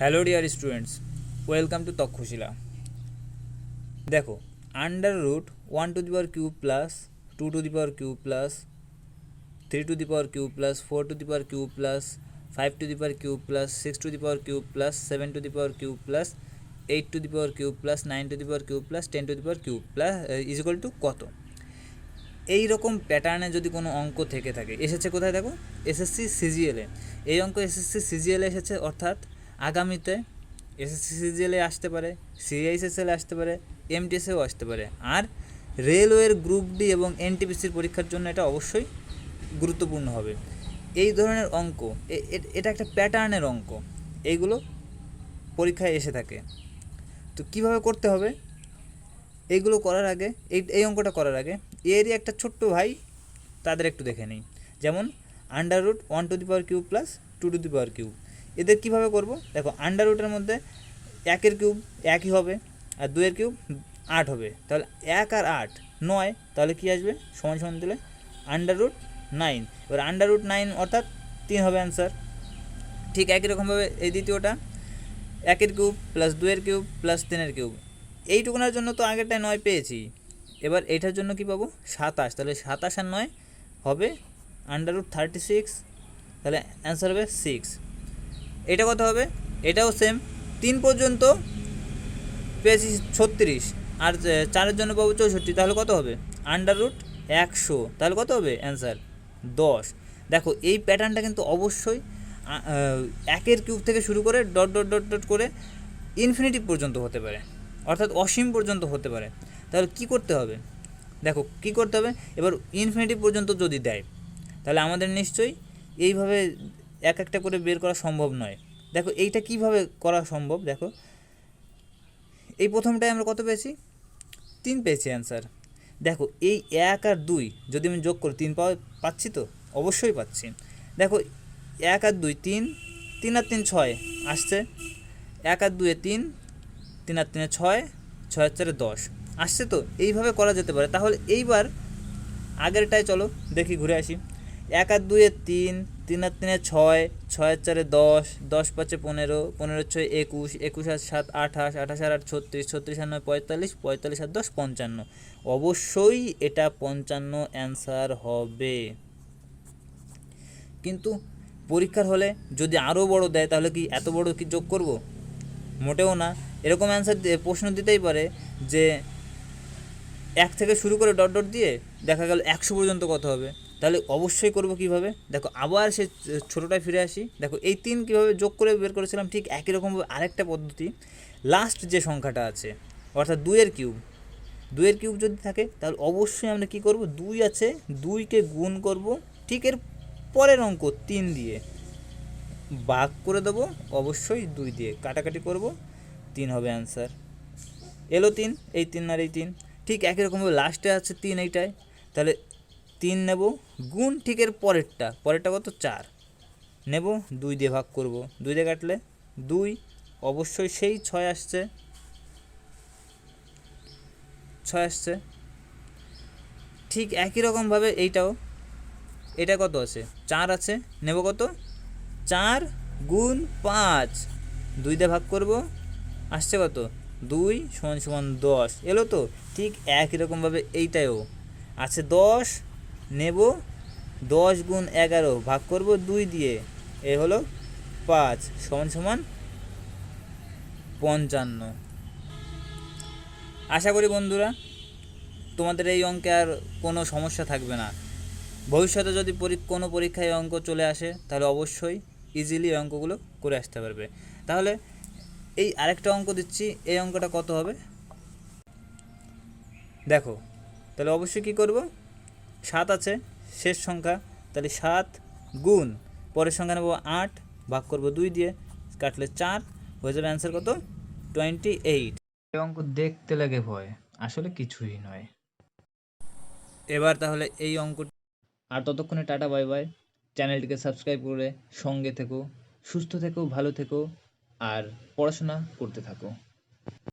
Hello dear students welcome to Takshashila দেখো under root one to the power cube plus two to the power cube plus three to the power cube plus four to the power cube plus five to the power cube plus six to the power cube plus seven to the power cube plus eight to the power cube plus nine to the power cube plus ten to the power cube plus is equal to কত এই রকম প্যাটার্নে যদি কোনো অঙ্ক থেকে থাকে এসেছে কোথায় দেখো এসএসসি সিজিএলে এই অঙ্ক এসএসসি সিজিএলে এসেছে অর্থাৎ আগামীতে এসএসসি সিজিএলে আসতে পারে সিআইএসএসএলে আসতে পারে এমটিএসেও আসতে পারে। আর রেলওয়ের গ্রুপ ডি এবং এনটিপিসির পরীক্ষার জন্য এটা অবশ্যই গুরুত্বপূর্ণ হবে। এই ধরনের অঙ্ক এটা একটা প্যাটার্নের অঙ্ক এইগুলো পরীক্ষায় এসে থাকে। তো কীভাবে করতে হবে? এইগুলো করার আগে, এই এই অঙ্কটা করার আগে, এরই একটা ছোট্ট ভাই তাদের একটু দেখে নিই। যেমন under root one to the power cube plus two to the power cube এদের কীভাবে করব? দেখো আন্ডার রুটের মধ্যে একের কিউব একই হবে আর দুয়ের কিউব আট হবে। তাহলে এক আর আট নয়, তাহলে কী আসবে? সমান সমান দিলে আন্ডার রুট নাইন এবার আন্ডার রুট নাইন অর্থাৎ তিন হবে অ্যান্সার ঠিক একই রকমভাবে এই দ্বিতীয়টা, একের কিউব প্লাস দুয়ের কিউব প্লাস তিনের কিউব এইটুকুনার জন্য তো আগেরটায় নয় পেয়েছি। এবার এইটার জন্য কি পাবো? সাতাশ। তাহলে সাতাশ আর নয় হবে আন্ডার রুট থার্টি সিক্স তাহলে অ্যান্সার হবে সিক্স এটা কত হবে? এটাও সেম তিন পর্যন্ত পেয়েছি ছত্রিশ। আর চারের জন্য পাবো চৌষট্টি। তাহলে কত হবে? আন্ডার রুট একশো। তাহলে কত হবে? অ্যান্সার দশ। দেখো, এই প্যাটার্নটা কিন্তু অবশ্যই একের কিউব থেকে শুরু করে ডট ডট ডট ডট করে ইনফিনিটি পর্যন্ত হতে পারে। অর্থাৎ অসীম পর্যন্ত হতে পারে। তাহলে কি করতে হবে? দেখো, কি করতে হবে? এবার ইনফিনিটি পর্যন্ত যদি দেয়, তাহলে আমাদের নিশ্চয়ই এইভাবে এক একটা করে বের করা সম্ভব নয়। দেখো, এইটা কীভাবে করা সম্ভব? দেখো, এই প্রথমটায় আমরা কত পেয়েছি? তিন পেয়েছি অ্যান্সার দেখো, এই এক আর দুই, যদি আমি যোগ করি, তিন পাওয়া পাচ্ছি তো? অবশ্যই পাচ্ছি। দেখো, এক আর দুই, তিন তিন আর তিন ছয়, আসছে। এক আর দুয়ে তিন তিন আর তিনে ছয় ছয় চারে দশ, আসছে তো? এইভাবে করা যেতে পারে। তাহলে এইবার আগেরটায় চলো, দেখি, ঘুরে আসি। এক আর দুয়ে তিন তিন আর তিনে ছয় ছয় আর চারে দশ দশ পাঁচে পনেরো পনেরো ছয় একুশ একুশ আর সাত আঠাশ আঠাশ আর আট ছত্রিশ ছত্রিশ আর নয় পঁয়তাল্লিশ পঁয়তাল্লিশ আর দশ পঞ্চান্ন। অবশ্যই এটা পঞ্চান্ন অ্যান্সার হবে। কিন্তু পরীক্ষার হলে যদি আরও বড় দেয়, তাহলে কি এত বড় কি যোগ করব? মোটেও না। এরকম অ্যান্সার প্রশ্ন দিতেই পারে যে এক থেকে শুরু করে ডট ডট দিয়ে দেখা গেল একশো পর্যন্ত কত হবে। তাহলে অবশ্যই করব কীভাবে? দেখো, আবার সে ছোটোটায় ফিরে আসি। দেখো, এই তিন কীভাবে যোগ করে বের করেছিলাম, ঠিক একই রকমভাবে আরেকটা পদ্ধতি। লাস্ট যে সংখ্যাটা আছে, অর্থাৎ দুইয়ের কিউব দুইয়ের কিউব যদি থাকে, তাহলে অবশ্যই আমরা কি করব? দুই আছে, দুইকে গুণ করব, ঠিক এর পরের অঙ্ক তিন দিয়ে। ভাগ করে দেবো, অবশ্যই দুই দিয়ে। কাটাকাটি করব, তিন হবে অ্যান্সার এলো তিন, এই তিন আর এই তিন। ঠিক একই রকমভাবে লাস্টে আছে তিন এইটায়। তাহলে তিন নেব, গুণ ঠিক এর পরেরটা পরেরটা কত? চার। নেব, দুই দিয়ে ভাগ করব। দুই দিয়ে কাটলে দুই, অবশ্যই সেই ছয় আসছে। ছয় আসছে। ঠিক একই রকমভাবে এইটাও। এটা কত আছে? চার আছে। নেব কত? চার গুণ পাঁচ। দুই দিয়ে ভাগ করব। আসছে কত? দুই সমান সমান দশ। এলো তো? ঠিক একই রকমভাবে এইটাও আছে দশ নেব দশ গুণ এগারো ভাগ করব দুই দিয়ে। এ হলো পাঁচ সমান সমান পঞ্চান্ন। আশা করি বন্ধুরা, তোমাদের এই অঙ্কে আর কোনো সমস্যা থাকবে না। ভবিষ্যতে যদি কোনো পরীক্ষায় অঙ্ক চলে আসে, তাহলে অবশ্যই ইজিলি অঙ্কগুলো করে আসতে পারবে। তাহলে এই আরেকটা অঙ্ক দিচ্ছি, এই অঙ্কটা কত হবে? দেখো, তাহলে অবশ্যই কী করব? সাত আছে শেষ সংখ্যা তাহলে সাত গুণ পরের সংখ্যা নেব আট ভাগ করব দুই দিয়ে কাটলে চার হয়ে যাবে অ্যান্সার কত? টোয়েন্টি এইট এই অঙ্ক দেখতে লাগে ভয় আসলে কিছুই নয়। এবার তাহলে এই অঙ্ক আর ততক্ষণে টাটা বাই বাই। চ্যানেলটিকে সাবস্ক্রাইব করে সঙ্গে থেকো সুস্থ থেকো ভালো থেকো আর পড়াশোনা করতে থাকো।